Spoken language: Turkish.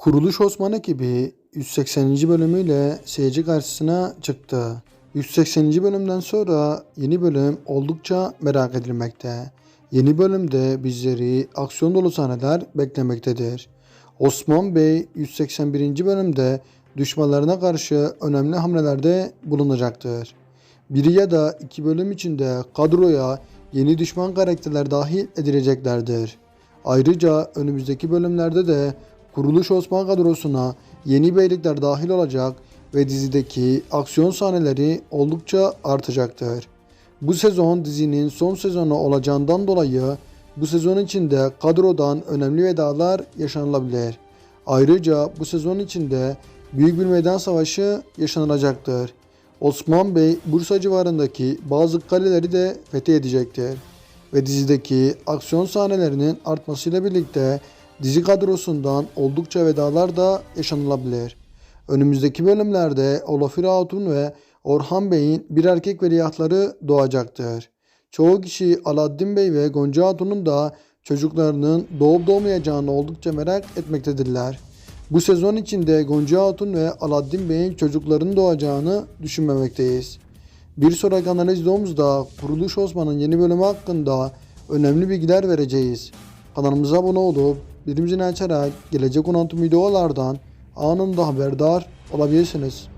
Kuruluş Osman ekibi 180. bölümüyle seyirci karşısına çıktı. 180. bölümden sonra yeni bölüm oldukça merak edilmekte. Yeni bölümde bizleri aksiyon dolu sahneler beklemektedir. Osman Bey 181. bölümde düşmanlarına karşı önemli hamlelerde bulunacaktır. Biri ya da iki bölüm içinde kadroya yeni düşman karakterler dahil edileceklerdir. Ayrıca önümüzdeki bölümlerde de Kuruluş Osman kadrosuna yeni beylikler dahil olacak ve dizideki aksiyon sahneleri oldukça artacaktır. Bu sezon dizinin son sezonu olacağından dolayı bu sezon içinde kadrodan önemli vedalar yaşanılabilir. Ayrıca bu sezon içinde büyük bir meydan savaşı yaşanılacaktır. Osman Bey Bursa civarındaki bazı kaleleri de fethedecektir. Ve dizideki aksiyon sahnelerinin artmasıyla birlikte dizi kadrosundan oldukça vedalar da yaşanılabilir. Önümüzdeki bölümlerde Olafira Hatun ve Orhan Bey'in bir erkek veliahtları doğacaktır. Çoğu kişi Aladdin Bey ve Gonca Hatun'un da çocuklarının doğup doğmayacağını oldukça merak etmektedirler. Bu sezon içinde Gonca Hatun ve Aladdin Bey'in çocuklarının doğacağını düşünmemekteyiz. Bir sonraki analiz videomuzda Kuruluş Osman'ın yeni bölümü hakkında önemli bilgiler vereceğiz. Kanalımıza abone olup bildirimini açarak gelecek olan tüm videolardan anında haberdar olabilirsiniz.